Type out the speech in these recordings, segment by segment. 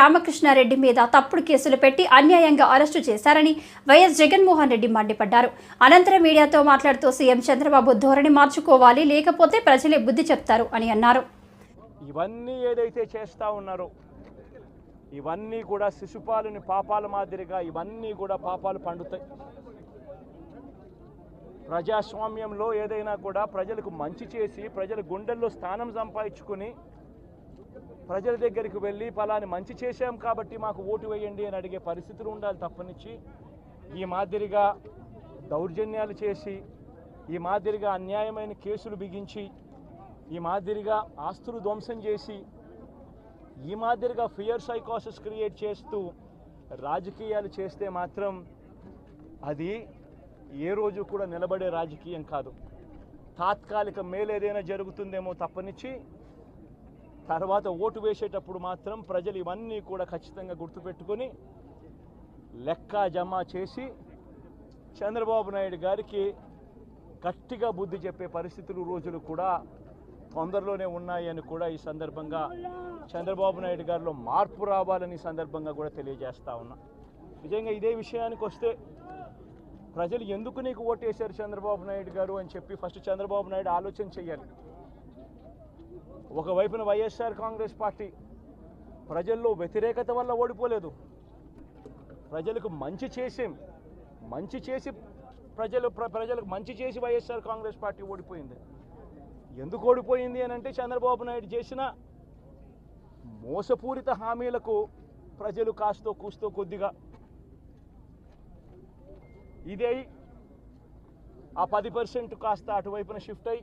రామకృష్ణారెడ్డి మీద తప్పుడు కేసులు పెట్టి అన్యాయంగా అరెస్టు చేశారని వైఎస్ జగన్మోహన్ రెడ్డి మండిపడ్డారు. అనంతరం మీడియాతో మాట్లాడుతూ సీఎం చంద్రబాబు ధోరణి మార్చుకోవాలి లేకపోతే ప్రజలే బుద్ధి చెప్తారు అని అన్నారు. ఇవన్నీ ఏదైతే చేస్తూ ఉన్నారో ఇవన్నీ కూడా శిశుపాలుని పాపాల మాదిరిగా ఇవన్నీ కూడా పాపాలు పండుతాయి. ప్రజాస్వామ్యంలో ఏదైనా కూడా ప్రజలకు మంచి చేసి ప్రజల గుండెల్లో స్థానం సంపాదించుకుని ప్రజల దగ్గరికి వెళ్ళి ఫలాన్ని మంచి చేశాం కాబట్టి మాకు ఓటు వేయండి అని అడిగే పరిస్థితులు ఉండాలి తప్పనిచ్చి. ఈ మాదిరిగా దౌర్జన్యాలు చేసి ఈ మాదిరిగా అన్యాయమైన కేసులు బిగించి ఈ మాదిరిగా ఆస్తులు ధ్వంసం చేసి ఈ మాదిరిగా ఫియర్ సైకాసిస్ క్రియేట్ చేస్తూ రాజకీయాలు చేస్తే మాత్రం అది ఏ రోజు కూడా నిలబడే రాజకీయం కాదు. తాత్కాలిక మేలు ఏదైనా జరుగుతుందేమో తప్పనిచ్చి తర్వాత ఓటు వేసేటప్పుడు మాత్రం ప్రజలు ఇవన్నీ కూడా ఖచ్చితంగా గుర్తుపెట్టుకొని లెక్క జమ చేసి చంద్రబాబు నాయుడు గారికి గట్టిగా బుద్ధి చెప్పే పరిస్థితులు రోజులు కూడా తొందరలోనే ఉన్నాయని కూడా ఈ సందర్భంగా చంద్రబాబు నాయుడు గారిలో మార్పు రావాలని ఈ సందర్భంగా కూడా తెలియజేస్తా ఉన్నా. నిజంగా ఇదే విషయానికి వస్తే ప్రజలు ఎందుకు నీకు ఓటేశారు చంద్రబాబు నాయుడు గారు అని చెప్పి ఫస్ట్ చంద్రబాబు నాయుడు ఆలోచన చేయాలి. ఒకవైపున వైఎస్ఆర్ కాంగ్రెస్ పార్టీ ప్రజల్లో వ్యతిరేకత వల్ల ఓడిపోలేదు. ప్రజలకు మంచి చేసి మంచి చేసి ప్రజలు ప్ర- ప్రజలకు మంచి చేసి వైఎస్ఆర్ కాంగ్రెస్ పార్టీ ఓడిపోయింది. ఎందుకు ఓడిపోయింది అని అంటే చంద్రబాబు నాయుడు చేసిన మోసపూరిత హామీలకు ప్రజలు కాస్తో కూస్తో కొద్దిగా ఇదే ఆ పది పర్సెంట్ కాస్త అటువైపున షిఫ్ట్ అయ్యి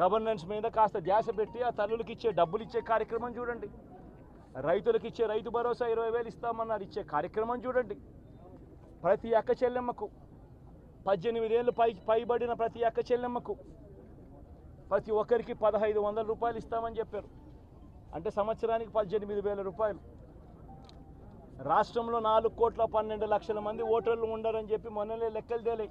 గవర్నెన్స్ మీద కాస్త ధ్యాస పెట్టి ఆ తల్లులకి ఇచ్చే డబ్బులు ఇచ్చే కార్యక్రమం చూడండి. రైతులకు ఇచ్చే రైతు భరోసా ఇరవై వేలు ఇస్తామన్నారు. ఇచ్చే కార్యక్రమం చూడండి. ప్రతి అక్క చెల్లెమ్మకు. పద్దెనిమిదేళ్ళు పై పైబడిన ప్రతి అక్క చెల్లెమ్మకు. ప్రతి ఒక్కరికి పదహైదు వందల రూపాయలు ఇస్తామని చెప్పారు. అంటే సంవత్సరానికి పద్దెనిమిది వేల రూపాయలు. రాష్ట్రంలో నాలుగు కోట్ల పన్నెండు లక్షల మంది ఓటర్లు ఉండరని చెప్పి మొన్నలే లెక్కలు తేలాయి.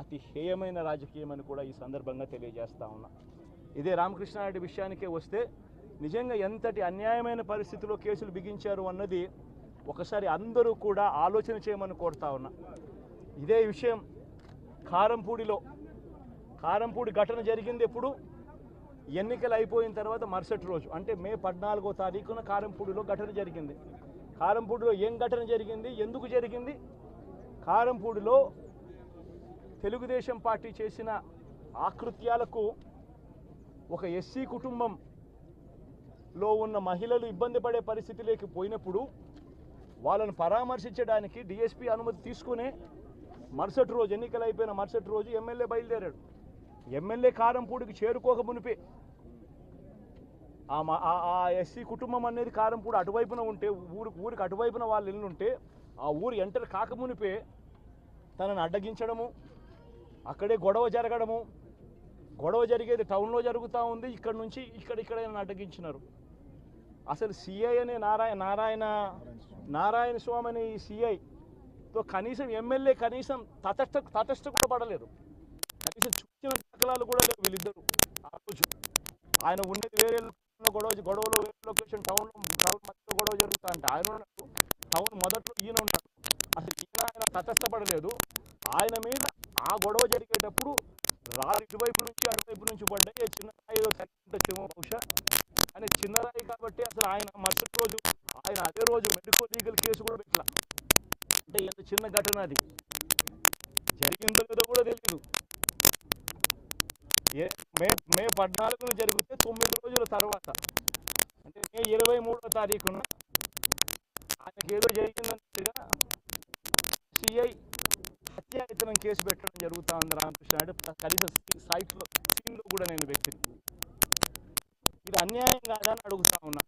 అతి హేయమైన రాజకీయం అని కూడా ఈ సందర్భంగా తెలియజేస్తా ఉన్నా. ఇదే రామకృష్ణారెడ్డి విషయానికే వస్తే నిజంగా ఎంతటి అన్యాయమైన పరిస్థితిలో కేసులు బిగించారు అన్నది ఒకసారి అందరూ కూడా ఆలోచన చేయమని కోరుతా ఉన్నా. ఇదే విషయం కారంపూడిలో. కారంపూడి ఘటన జరిగింది ఎప్పుడు? ఎన్నికలు అయిపోయిన తర్వాత మరుసటి రోజు. అంటే మే పద్నాలుగో తారీఖున కారంపూడిలో ఘటన జరిగింది. కారంపూడిలో ఏం ఘటన జరిగింది? ఎందుకు జరిగింది? కారంపూడిలో తెలుగుదేశం పార్టీ చేసిన ఆకృత్యాలకు ఒక ఎస్సీ కుటుంబంలో ఉన్న మహిళలు ఇబ్బంది పడే పరిస్థితిలోకి పోయినప్పుడు వాళ్ళను పరామర్శించడానికి డిఎస్పీ అనుమతి తీసుకునే మరుసటి రోజు ఎన్నికలు అయిపోయిన మరుసటి రోజు ఎమ్మెల్యే బయలుదేరాడు. ఎమ్మెల్యే కారంపూడికి చేరుకోక మునిపే. ఆ ఎస్సీ కుటుంబం అనేది కారంపూడి అటువైపున ఉంటే ఊరు ఊరికి అటువైపున వాళ్ళు ఇల్లుంటే ఆ ఊరు ఎంటర్ కాక మునిపే తనను అడ్డగించడము అక్కడే గొడవ జరగడము. గొడవ జరిగేది టౌన్లో జరుగుతూ ఉంది. ఇక్కడ నుంచి ఇక్కడ ఇక్కడ ఆయన అడ్డగించినారు. అసలు సిఐ అనే నారాయణ నారాయణ నారాయణ స్వామి అనే ఈ సిఐతో కనీసం ఎమ్మెల్యే కనీసం తటస్థ తటస్థ కూడా పడలేదు కనీసం చూసిన దాఖలాలు కూడా లేవు వీళ్ళిద్దరు. ఆ రోజు ఆయన ఉన్నది వేరే గొడవ గొడవలో వేరే లొకేషన్ టౌన్లో టౌన్ మధ్యలో గొడవ జరుగుతా అంటే ఆయన ఉన్నట్టు టౌన్ మొదట్లో ఈయన ఉన్నాడు. అసలు ఈయన ఆయన తటస్థపడలేదు ఆయన మీద ఆ గొడవ జరిగేటప్పుడు రాళ్ళు ఇటువైపు నుంచి అటువైపు నుంచి పడ్డాయి. చిన్న రాయి ఏదో బహుశా. కానీ చిన్న రాయి కాబట్టి అసలు ఆయన మరుసటి రోజు ఆయన అదే రోజు మెడికల్ లీగల్ కేసు కూడా పెట్టలా. అంటే ఎంత చిన్న ఘటన అది. జరిగిందో లేదో కూడా తెలియదు ఏ మే మే పద్నాలుగున జరిగితే తొమ్మిది రోజుల తర్వాత అంటే మే ఇరవై మూడో తారీఖున ఆయనకి ఏదో జరిగిందంటే హత్యాయతనం కేసు పెట్టడం జరుగుతూ ఉంది రామకృష్ణ నాయుడు కనీసం సైట్లో సీన్లో కూడా నేను వ్యక్తిని ఇది అన్యాయం కాదా అని అడుగుతా ఉన్నా.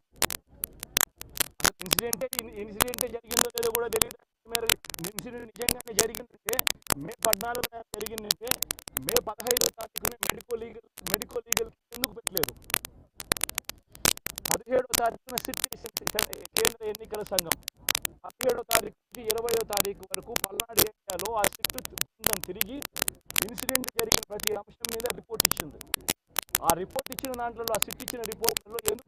ఇన్సిడెంటే ఇన్సిడెంటే జరిగిందో లేదో కూడా తెలియదు. మరి ఇన్సిడెంట్ నిజంగానే జరిగిందంటే మే పద్నాలుగున జరిగిందంటే మే పదహైదో తారీఖున మెడికో లీగల్ మెడికో లీగల్ ఎందుకు పెట్టలేదు? పదిహేడో తారీఖున సిటీ కేంద్ర ఎన్నికల సంఘం. పదిహేడో తారీఖు నుంచి ఇరవయో తారీఖు వరకు పల్నాడు ఆ సిట్ బృందం తిరిగి ఇన్సిడెంట్ జరిగిన ప్రతి అంశం మీద రిపోర్ట్ ఇచ్చింది. ఆ రిపోర్ట్ ఇచ్చిన దాంట్లో ఆ సిట్ ఇచ్చిన రిపోర్ట్లో ఎందుకు